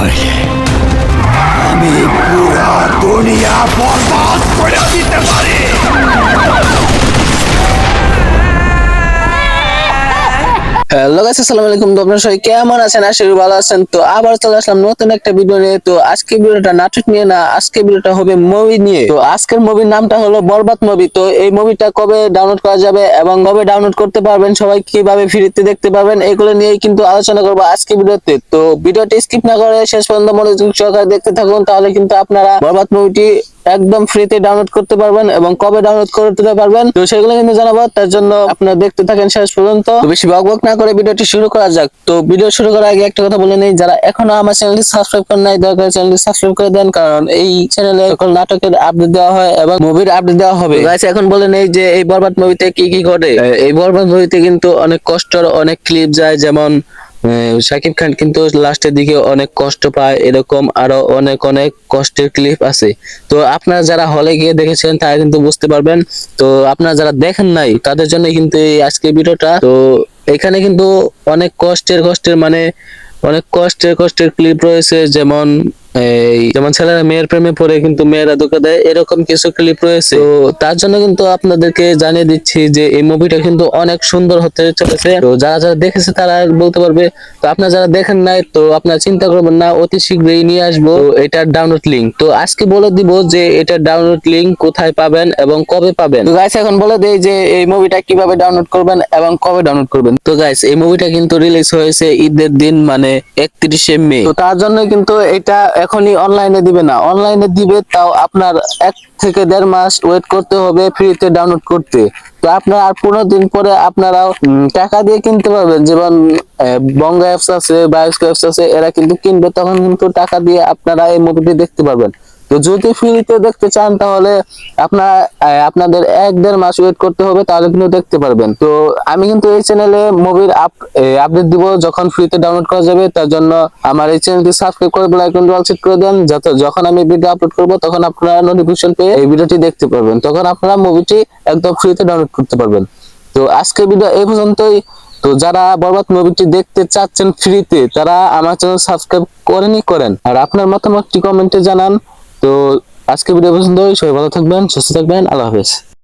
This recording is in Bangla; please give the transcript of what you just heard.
হইলে আমি পুরা দুনিয়া বরবাদ করে দিতে পারি। হ্যালো গাইস আসসালামু আলাইকুম। তো আপনারা সবাই কেমন আছেন? আশা করি ভালো আছেন। তো আবার চলে আসলাম নতুন একটা ভিডিও নিয়ে। তো আজকে ভিডিওটা নাটক নিয়ে না, আজকে ভিডিওটা হবে মুভি নিয়ে। তো আজকের মুভির নামটা হলো বরবাদ মুভি তো এই মুভিটা কবে ডাউনলোড করা যাবে এবং কবে ডাউনলোড করতে পারবেন, সবাই কীভাবে ফ্রিতে দেখতে পারবেন, এগুলো নিয়েই কিন্তু আলোচনা করব আজকে ভিডিওতে। তো ভিডিওটি স্কিপ না করে শেষ পর্যন্ত মনোযোগ সহকারে দেখতে থাকুন, তাহলে কিন্তু আপনারা বরবাদ মুভিটি একদম ফ্রিতে ডাউনলোড করতে পারবেন এবং কবে ডাউনলোড করতে পারবেন, তো সেগুলো কিন্তু জানাব। তার জন্য আপনারা দেখতে থাকেন শেষ পর্যন্ত। বেশি বক বক না করে ভিডিওটি শুরু করা যাক। তো ভিডিও শুরু করার আগে একটা কথা বলে নেই, যারা এখনও আমার চ্যানেলটি সাবস্ক্রাইব করেন নাই, দয়া করে চ্যানেলটি সাবস্ক্রাইব করে দেন, কারণ এই চ্যানেলে সকল নাটকের আপডেট দেওয়া হয় এবং মুভির আপডেট দেওয়া হবে। গাইস এখন বলে নেই যে এই বরবাদ মুভিতে কি কি ঘটে। এই বরবাদ মুভিতে কিন্তু অনেক কষ্টর অনেক ক্লিপ যায়, যেমন শাকিব খান কিন্তু লাস্টের দিকে অনেক কষ্ট পায়, এরকম আরও অনেক অনেক কষ্টের ক্লিপ আছে। তো আপনারা যারা হলে গিয়ে দেখেছেন, তারা কিন্তু বুঝতে পারবেন। তো আপনারা যারা দেখেন নাই, তাদের জন্য কিন্তু এই আজকের ভিডিওটা। তো এখানে কিন্তু অনেক কষ্টের কষ্টের মানে অনেক কষ্টের কষ্টের ক্লিপ রয়েছে, যেমন এই যেমন ছেলেরা মেয়ের প্রেমে পড়ে কিন্তু মেয়েরা ধোকা দেয়, এরকম কিছু ক্লিপ রয়েছে। তো তার জন্য কিন্তু আপনাদেরকে জানিয়ে দিচ্ছি যে এই মুভিটা কিন্তু অনেক সুন্দর হতে চলেছে। তো যারা যারা দেখেছে তারা বলতে পারবে, তো আপনারা যারা দেখেন নাই, তো আপনারা চিন্তা করবেন না, অতি শীঘ্রই নিয়ে আসব এটার ডাউনলোড লিংক তো আজকে বলে দিব যে এটার ডাউনলোড লিঙ্ক কোথায় পাবেন এবং কবে পাবেন। তো গাইস এখন বলে দেই যে এই মুভিটা কীভাবে ডাউনলোড করবেন এবং কবে ডাউনলোড করবেন। তো গাইস এই মুভিটা কিন্তু রিলিজ হয়েছে ঈদের দিন মানে একত্রিশে মে। তো তার জন্য কিন্তু এটা এখনই অনলাইনে দিবে না। অনলাইনে দিবে, তাও আপনার এক থেকে দেড় মাস ওয়েট করতে হবে ফ্রিতে ডাউনলোড করতে। তো আপনার আর পনেরো দিন পরে আপনারাও টাকা দিয়ে কিনতে পারবেন। যেমন বঙ্গা অ্যাপস আছে বায়োস্কো অ্যাপস আছে, এরা কিন্তু কিনবে, তখন কিন্তু টাকা দিয়ে আপনারা এই মুভিটি দেখতে পারবেন। তো যদি ফ্রিতে দেখতে চান তাহলে আপনার আপনাদের এক দেড় মাস ওয়েট করতে হবে, তাহলে কিন্তু দেখতে পারবেন। তো আমি কিন্তু এই চ্যানেলে মুভির আপডেট দিব যখন ফ্রিতে ডাউনলোড করা যাবে, তার জন্য আমার এই চ্যানেলটি সাবস্ক্রাইব করে বেল আইকনটি অল সেট করে দেন, যাতে যখন আমি ভিডিও আপলোড করব, তখন আপনারা নোটিফিকেশন পেয়ে এই ভিডিওটি দেখতে পারবেন। তখন আপনারা মুভিটি একদম ফ্রিতে ডাউনলোড করতে পারবেন। তো আজকে ভিডিও এই পর্যন্তই। তো যারা বরবাদ মুভিটি দেখতে চাচ্ছেন ফ্রিতে তারা আমার চ্যানেল সাবস্ক্রাইব করেনই করেন। আর আপনার মতামতটি কমেন্টে জানান। তো আজকে ভিডিও হয় সবাই ভালো থাকবেন সুস্থ থাকবেন। আল্লাহ হাফেজ।